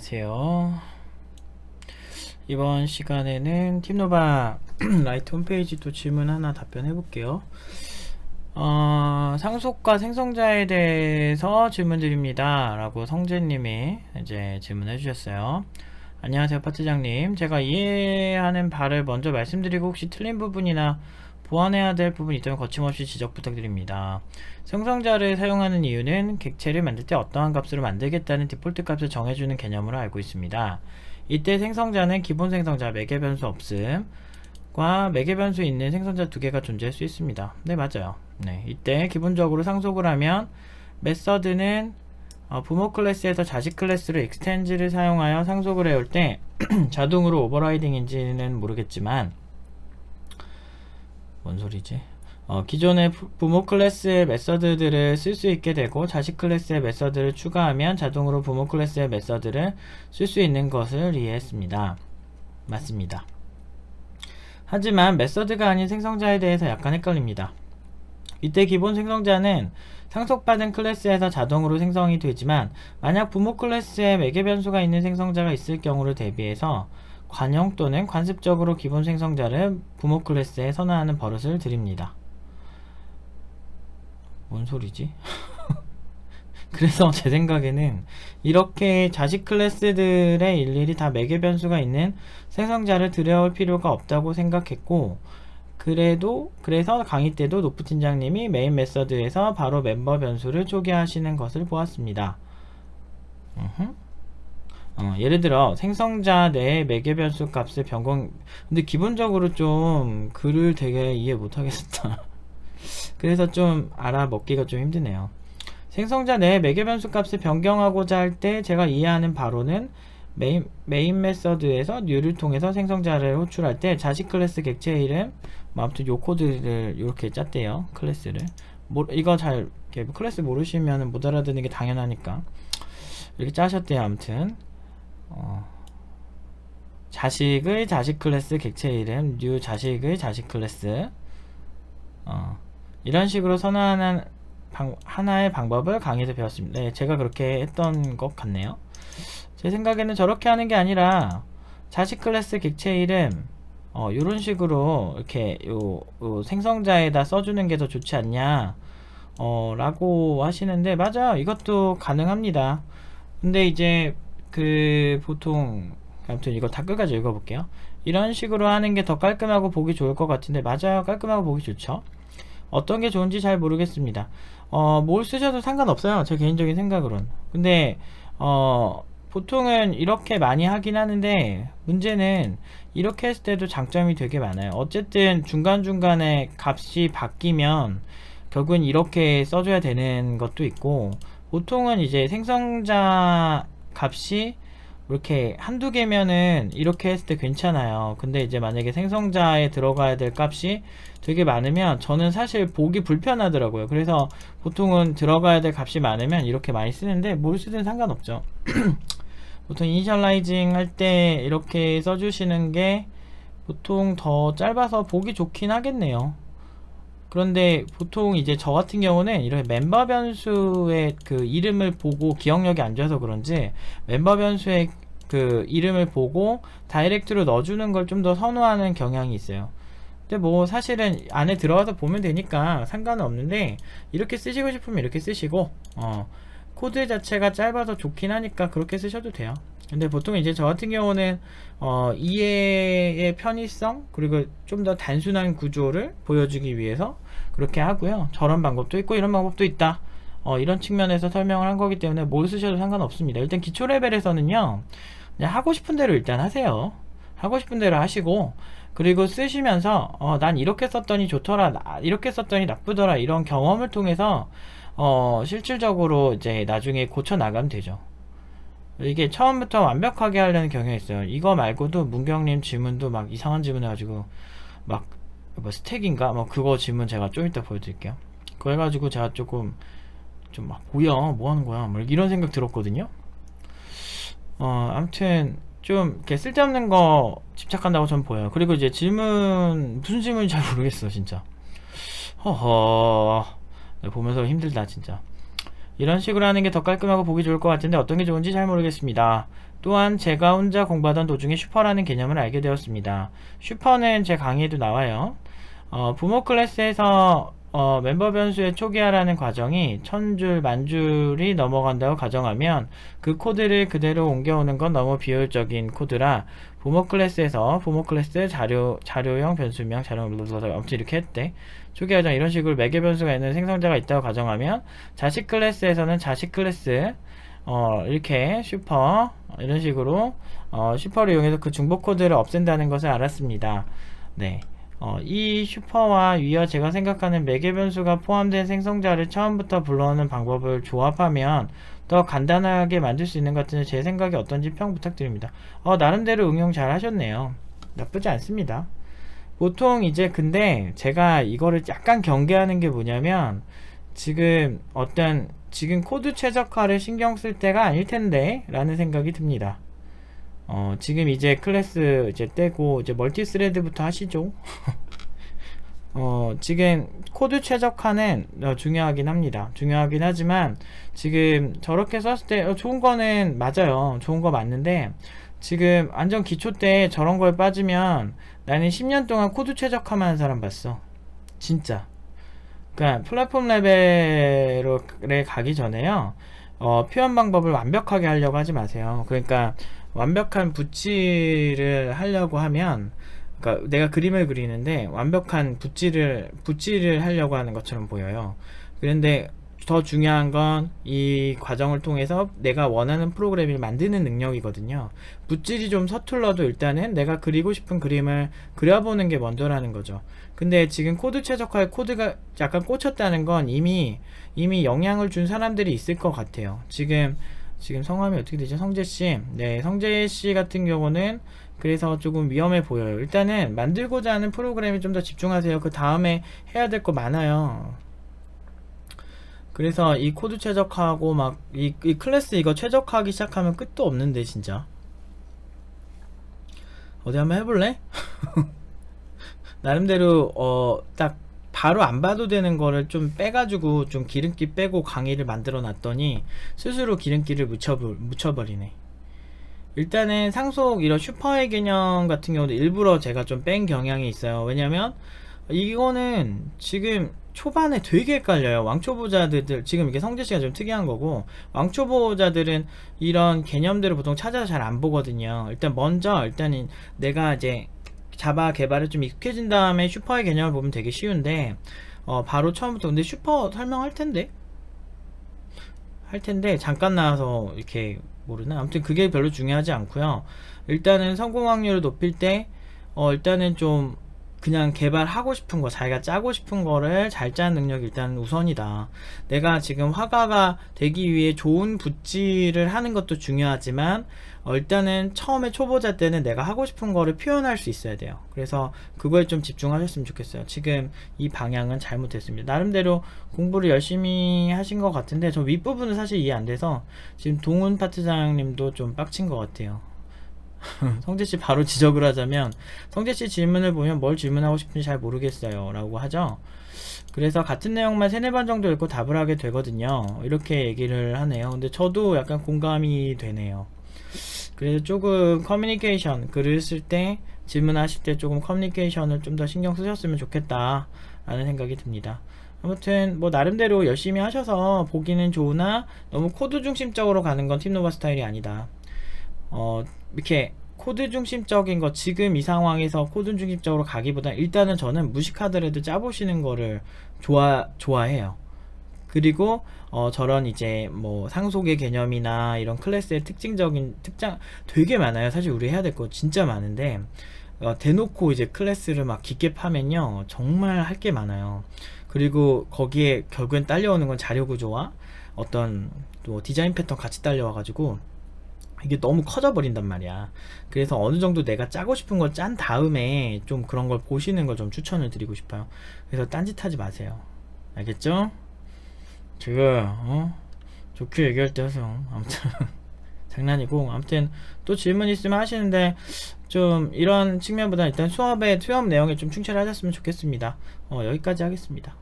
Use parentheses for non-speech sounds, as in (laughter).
안녕하세요. 이번 시간에는 팀노바 (clears throat) 라이트 홈페이지 또 질문 하나 답변해 볼게요. 어, 상속과 생성자에 대해서 질문 드립니다. 라고 성재님이 이제 질문해 주셨어요. 안녕하세요, 파트장님. 제가 이해하는 바를 먼저 말씀드리고 혹시 틀린 부분이나 보완해야 될 부분이 있다면 거침없이 지적 부탁드립니다. 생성자를 사용하는 이유는 객체를 만들 때 어떠한 값으로 만들겠다는 디폴트 값을 정해주는 개념으로 알고 있습니다. 이때 생성자는 기본 생성자 매개 변수 없음 과 매개 변수 있는 생성자 두 개가 존재할 수 있습니다. 네, 맞아요. 네, 이때 기본적으로 상속을 하면 메서드는 어, 부모 클래스에서 자식 클래스로 extend를 사용하여 상속을 해올 때 (clears throat) 자동으로 오버라이딩인지는 모르겠지만 뭔 소리지? 어, 기존의 부- 부모 클래스의 메서드들을 쓸 수 있게 되고 자식 클래스의 메서드를 추가하면 자동으로 부모 클래스의 메서드를 쓸 수 있는 것을 이해했습니다. 맞습니다. 하지만 메서드가 아닌 생성자에 대해서 약간 헷갈립니다. 이때 기본 생성자는 상속받은 클래스에서 자동으로 생성이 되지만 만약 부모 클래스에 매개 변수가 있는 생성자가 있을 경우를 대비해서 관용 또는 관습적으로 기본 생성자를 부모 클래스에 선언하는 버릇을 드립니다. 뭔 소리지? (laughs) 그래서 제 생각에는 이렇게 자식 클래스들의 일일이 다 매개 변수가 있는 생성자를 들여올 필요가 없다고 생각했고 그래도 그래서 강의 때도 노프 팀장님이 메인 메서드에서 바로 멤버 변수를 초기화하시는 것을 보았습니다. 음흠. 어, 예를 들어 생성자 내의 매개 변수 값을 변경 근데 기본적으로 좀 글을 되게 이해 못하겠다. (laughs) 그래서 좀 알아먹기가 좀 힘드네요. 생성자 내의 매개 변수 값을 변경하고자 할 때 제가 이해하는 바로는 메인, 메인 메서드에서 뉴를 통해서 생성자를 호출할 때 자식 클래스 객체 이름 뭐 아무튼 요 코드를 이렇게 짰대요 클래스를 모, 이거 잘 클래스 모르시면 못 알아듣는 게 당연하니까 이렇게 짜셨대요 아무튼 어, 자식의 자식 클래스 객체 이름 뉴 자식의 자식 클래스 어, 이런 식으로 선언하는 방, 하나의 방법을 강의에서 배웠습니다. 네, 제가 그렇게 했던 것 같네요. 제 생각에는 저렇게 하는 게 아니라 자식 클래스 객체 이름 어, 요런 식으로 이렇게 요, 요 생성자에다 써주는 게 더 좋지 않냐 어, 라고 하시는데 맞아요. 이것도 가능합니다. 근데 이제 그 보통 아무튼 이거 다 끝까지 읽어볼게요. 이런 식으로 하는 게 더 깔끔하고 보기 좋을 것 같은데 맞아요. 깔끔하고 보기 좋죠. 어떤 게 좋은지 잘 모르겠습니다. 어, 뭘 쓰셔도 상관없어요. 제 개인적인 생각으론. 근데, 어, 보통은 이렇게 많이 하긴 하는데, 문제는 이렇게 했을 때도 장점이 되게 많아요. 어쨌든 중간중간에 값이 바뀌면, 결국은 이렇게 써줘야 되는 것도 있고, 보통은 이제 생성자 값이 이렇게 한두 개면은 이렇게 했을 때 괜찮아요. 근데 이제 만약에 생성자에 들어가야 될 값이 되게 많으면 저는 사실 보기 불편하더라고요. 그래서 보통은 들어가야 될 값이 많으면 이렇게 많이 쓰는데 뭘 쓰든 상관없죠. (clears throat) 보통 이니셜라이징 할 때 이렇게 써주시는 게 보통 더 짧아서 보기 좋긴 하겠네요. 그런데 보통 이제 저 같은 경우는 이렇게 멤버 변수의 그 이름을 보고 기억력이 안 좋아서 그런지 멤버 변수의 그 이름을 보고 다이렉트로 넣어주는 걸 좀 더 선호하는 경향이 있어요. 근데 뭐 사실은 안에 들어가서 보면 되니까 상관은 없는데 이렇게 쓰시고 싶으면 이렇게 쓰시고 어 코드 자체가 짧아서 좋긴 하니까 그렇게 쓰셔도 돼요. 근데 보통 이제 저 같은 경우는 어 이해의 편의성 그리고 좀 더 단순한 구조를 보여주기 위해서 그렇게 하고요. 저런 방법도 있고 이런 방법도 있다. 어 이런 측면에서 설명을 한 거기 때문에 뭘 쓰셔도 상관없습니다. 일단 기초 레벨에서는요. 하고 싶은 대로 일단 하세요. 하고 싶은 대로 하시고 그리고 쓰시면서 어, 난 이렇게 썼더니 좋더라 나- 이렇게 썼더니 나쁘더라 이런 경험을 통해서 어, 실질적으로 이제 나중에 고쳐 나가면 되죠. 이게 처음부터 완벽하게 하려는 경향이 있어요. 이거 말고도 문경님 질문도 막 이상한 질문 해가지고 막 뭐 스택인가 뭐 그거 질문 제가 좀 이따 보여드릴게요. 그거 해가지고 제가 조금 좀 막 뭐야 뭐 하는 거야 뭐 이런 생각 들었거든요. 어 아무튼 좀 이렇게 쓸데없는 거 집착한다고 전 보여요. 그리고 이제 질문 무슨 질문인지 잘 모르겠어 진짜. 허허 네, 보면서 힘들다 진짜. 이런 식으로 하는 게 더 깔끔하고 보기 좋을 것 같은데 어떤 게 좋은지 잘 모르겠습니다. 또한 제가 혼자 공부하던 도중에 슈퍼라는 개념을 알게 되었습니다. 슈퍼는 제 강의에도 나와요. 어, 부모 클래스에서 어, 멤버 변수의 초기화라는 과정이 천 줄, 만 줄이 넘어간다고 가정하면 그 코드를 그대로 옮겨오는 건 너무 비효율적인 코드라 부모 클래스에서 부모 클래스 자료, 자료형 변수명, 자료, 아무튼 이렇게 했대. 초기 과정 이런 식으로 매개 변수가 있는 생성자가 있다고 가정하면 자식 클래스에서는 자식 클래스 어, 이렇게 슈퍼 이런 식으로 어, 슈퍼를 이용해서 그 중복 코드를 없앤다는 것을 알았습니다. 네. 어, 이 슈퍼와 위와 제가 생각하는 매개 변수가 포함된 생성자를 처음부터 불러오는 방법을 조합하면 더 간단하게 만들 수 있는 것 같은데 제 생각이 어떤지 평 부탁드립니다. 어, 나름대로 응용 잘 하셨네요. 나쁘지 않습니다. 보통 이제 근데 제가 이거를 약간 경계하는 게 뭐냐면 지금 어떤 지금 코드 최적화를 신경 쓸 때가 아닐 텐데 라는 생각이 듭니다. 어, 지금 이제 클래스 이제 떼고 이제 멀티 스레드부터 하시죠. (laughs) 어, 지금 코드 최적화는 어, 중요하긴 합니다. 중요하긴 하지만 지금 저렇게 썼을 때 어, 좋은 거는 맞아요. 좋은 거 맞는데 지금 완전 기초 때 저런 거에 빠지면 나는 10년 동안 코드 최적화만 한 사람 봤어. 진짜. 그러니까 플랫폼 레벨에 가기 전에요. 어, 표현 방법을 완벽하게 하려고 하지 마세요. 그러니까 완벽한 붓질을 하려고 하면 그러니까 내가 그림을 그리는데 완벽한 붓질을 붓질을 하려고 하는 것처럼 보여요. 그런데 더 중요한 건 이 과정을 통해서 내가 원하는 프로그램을 만드는 능력이거든요. 붓질이 좀 서툴러도 일단은 내가 그리고 싶은 그림을 그려보는 게 먼저라는 거죠. 근데 지금 코드 최적화에 코드가 약간 꽂혔다는 건 이미 이미 영향을 준 사람들이 있을 것 같아요. 지금 지금 성함이 어떻게 되죠? 성재 씨. 네, 성재 씨 같은 경우는 그래서 조금 위험해 보여요. 일단은 만들고자 하는 프로그램에 좀 더 집중하세요. 그 다음에 해야 될 거 많아요. 그래서 이 코드 최적화하고 막이 이 클래스 이거 최적화하기 시작하면 끝도 없는데 진짜. 어디 한번 해볼래? (laughs) 나름대로 어 딱 바로 안 봐도 되는 거를 좀 빼가지고 좀 기름기 빼고 강의를 만들어 놨더니 스스로 기름기를 묻혀버, 묻혀버리네. 일단은 상속 이런 슈퍼의 개념 같은 경우도 일부러 제가 좀 뺀 경향이 있어요. 왜냐면 이거는 지금 초반에 되게 헷갈려요. 왕초보자들 지금 이게 성재씨가 좀 특이한 거고 왕초보자들은 이런 개념들을 보통 찾아서 잘 안 보거든요. 일단 먼저 일단은 내가 이제 자바 개발에 좀 익숙해진 다음에 슈퍼의 개념을 보면 되게 쉬운데 어, 바로 처음부터 근데 슈퍼 설명할 텐데 할 텐데 잠깐 나와서 이렇게 모르나 아무튼 그게 별로 중요하지 않고요 일단은 성공 확률을 높일 때 어, 일단은 좀 그냥 개발하고 싶은 거, 자기가 짜고 싶은 거를 잘 짜는 능력이 일단 우선이다. 내가 지금 화가가 되기 위해 좋은 붓질을 하는 것도 중요하지만, 어, 일단은 처음에 초보자 때는 내가 하고 싶은 거를 표현할 수 있어야 돼요. 그래서 그거에 좀 집중하셨으면 좋겠어요. 지금 이 방향은 잘못됐습니다. 나름대로 공부를 열심히 하신 것 같은데, 저 윗부분은 사실 이해 안 돼서, 지금 동훈 파트장님도 좀 빡친 것 같아요. (laughs) 성재 씨 바로 지적을 하자면 성재 씨 질문을 보면 뭘 질문하고 싶은지 잘 모르겠어요 라고 하죠. 그래서 같은 내용만 세네 번 정도 읽고 답을 하게 되거든요. 이렇게 얘기를 하네요. 근데 저도 약간 공감이 되네요. 그래서 조금 커뮤니케이션 글을 쓸 때 질문하실 때 조금 커뮤니케이션을 좀 더 신경 쓰셨으면 좋겠다 라는 생각이 듭니다. 아무튼 뭐 나름대로 열심히 하셔서 보기는 좋으나 너무 코드 중심적으로 가는 건 팀노바 스타일이 아니다 어, 이렇게 코드 중심적인 거 지금 이 상황에서 코드 중심적으로 가기보다 일단은 저는 무식하더라도 짜보시는 거를 좋아 좋아해요. 그리고 어, 저런 이제 뭐 상속의 개념이나 이런 클래스의 특징적인 특장 되게 많아요. 사실 우리 해야 될 거 진짜 많은데 어, 대놓고 이제 클래스를 막 깊게 파면요 정말 할 게 많아요. 그리고 거기에 결국엔 딸려오는 건 자료 구조와 어떤 또 디자인 패턴 같이 딸려와가지고 이게 너무 커져 버린단 말이야. 그래서 어느 정도 내가 짜고 싶은 걸 짠 다음에 좀 그런 걸 보시는 걸 좀 추천을 드리고 싶어요. 그래서 딴짓 하지 마세요. 알겠죠? 제가 어? 좋게 얘기할 때 하세요. 아무튼 (laughs) 장난이고 아무튼 또 질문 있으면 하시는데 좀 이런 측면보다 일단 수업의 수업 내용에 좀 충실하셨으면 좋겠습니다. 어, 여기까지 하겠습니다.